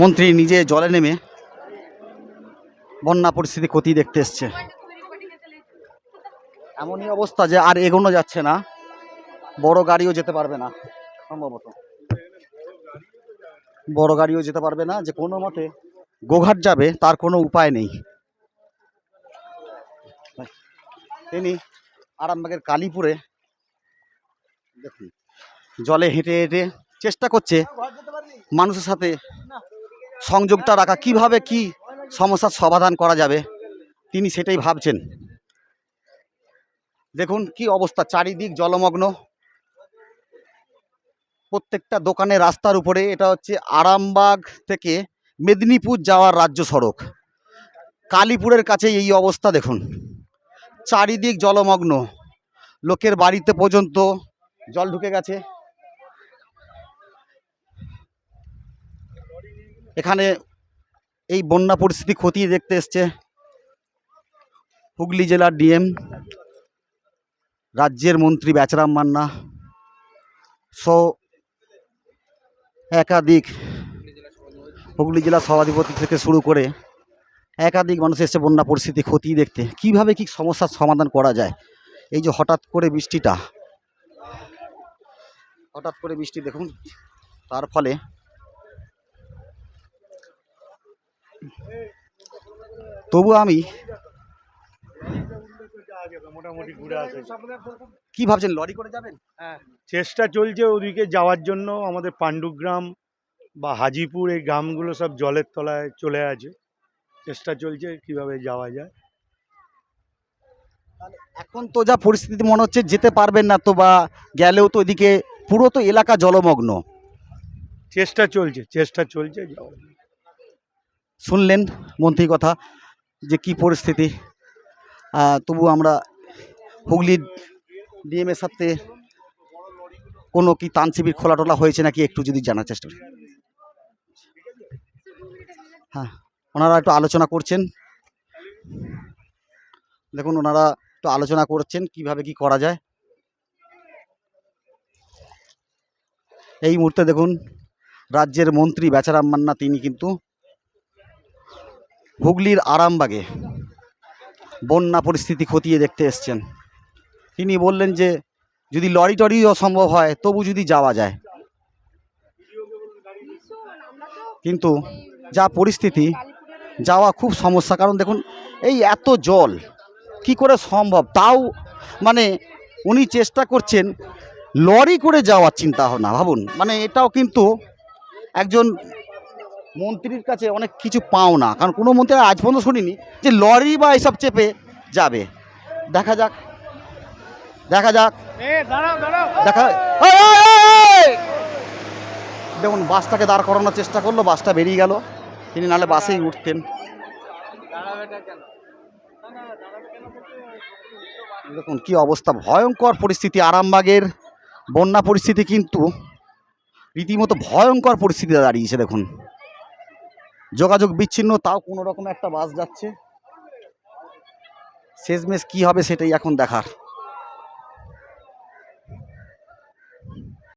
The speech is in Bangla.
মন্ত্রী নিজে জলে নেমে বন্যা পরিস্থিতি ক্ষতি দেখতে এসছে। এমনই অবস্থা যে আর এগোনো যাচ্ছে না। বড় গাড়িও যেতে পারবে না, সম্ভবত। বড় গাড়িও যেতে পারবে না, যে কোনো মতে গোঘাট যাবে, তার কোনো উপায় নেই। তিনি আরামবাগের কালীপুরে দেখুন, জলে হেঁটে হেঁটে চেষ্টা করছে মানুষের সাথে সংযোগটা রাখা, কীভাবে কি সমস্যার সমাধান করা যাবে, তিনি সেটাই ভাবছেন। দেখুন কি অবস্থা, চারিদিক জলমগ্ন। প্রত্যেকটা দোকানে রাস্তার উপরে এটা হচ্ছে আরামবাগ থেকে মেদিনীপুর যাওয়ার রাজ্য সড়ক। কালীপুরের কাছে এই অবস্থা, দেখুন। চারিদিক জলমগ্ন। লোকের বাড়িতে পর্যন্ত জল ঢুকে গেছে। এখানে এই বন্যা পরিস্থিতি খতিয়ে দেখতে এসছে। হুগলি জেলার ডিএম, রাজ্যের মন্ত্রী ব্যাচরাম মান্না সহ একাধিক হুগলি জেলা সভাধিপতি থেকে শুরু করে একাধিক মানুষ এসছে বন্যা পরিস্থিতি খতিয়ে দেখতে। কীভাবে কি সমস্যার সমাধান করা যায়? এই যে হঠাৎ করে বৃষ্টিটা, হঠাৎ করে বৃষ্টি দেখুন, তার ফলে তবু আমি কি ভাবছেন লরি করে যাবেন? চেষ্টা চলছে ওদিকে যাওয়ার জন্য। আমাদের পাণ্ডুগ্রাম বা হাজিপুর এই গ্রামগুলো সব জলের তলায় চলে আছে। চেষ্টা চলছে কীভাবে যাওয়া যায়। এখন তো যা পরিস্থিতি মনে হচ্ছে যেতে পারবেন না তো বা গেলেও তো এদিকে পুরো তো এলাকা জলমগ্ন। চেষ্টা চলছে চেষ্টা চলছে যাওয়ার শুনলেন মন্ত্রীর কথা যে কি পরিস্থিতি। তবু আমরা হুগলির ডিএমের সাথে কোনো কি তান শিবির খোলা টোলা হয়েছে নাকি একটু যদি জানার চেষ্টা করি। হ্যাঁ ওনারা একটু আলোচনা করছেন। দেখুন, ওনারা একটু আলোচনা করছেন কীভাবে কি করা যায়। এই মুহূর্তে দেখুন, রাজ্যের মন্ত্রী বেচারাম মান্না, তিনি কিন্তু হুগলির আরামবাগে বন্যা পরিস্থিতি খতিয়ে দেখতে এসছেন। তিনি বললেন যে, যদি লরি টরিও সম্ভব হয়, তবু যদি যাওয়া যায়। কিন্তু যা পরিস্থিতি, যাওয়া খুব সমস্যা। কারণ দেখুন, এই এত জল, কি করে সম্ভব? তাও মানে উনি চেষ্টা করছেন লরি করে যাওয়ার চিন্তা ভাবনা, ভাবুন। মানে এটাও কিন্তু একজন মন্ত্রীর কাছে অনেক কিছু পাও না। কারণ কোনো মন্ত্রী আজ পর্যন্ত শুনিনি যে লরি বা এসব চেপে যাবে। দেখা যাক। দেখা যাক। দেখা! দেখুন বাসটাকে দাঁড় করানোর চেষ্টা করল বাসটা বেরিয়ে গেল। তিনি নালে বাসেই উঠতেন। দেখুন কি অবস্থা। ভয়ঙ্কর পরিস্থিতি আরামবাগের। বন্যা পরিস্থিতি কিন্তু রীতিমতো ভয়ঙ্কর পরিস্থিতিতে দাঁড়িয়েছে দেখুন। যোগাযোগ বিচ্ছিন্ন তাও কোনো রকম একটা বাস যাচ্ছে। শেষমেশ কী হবে সেটাই এখন দেখার।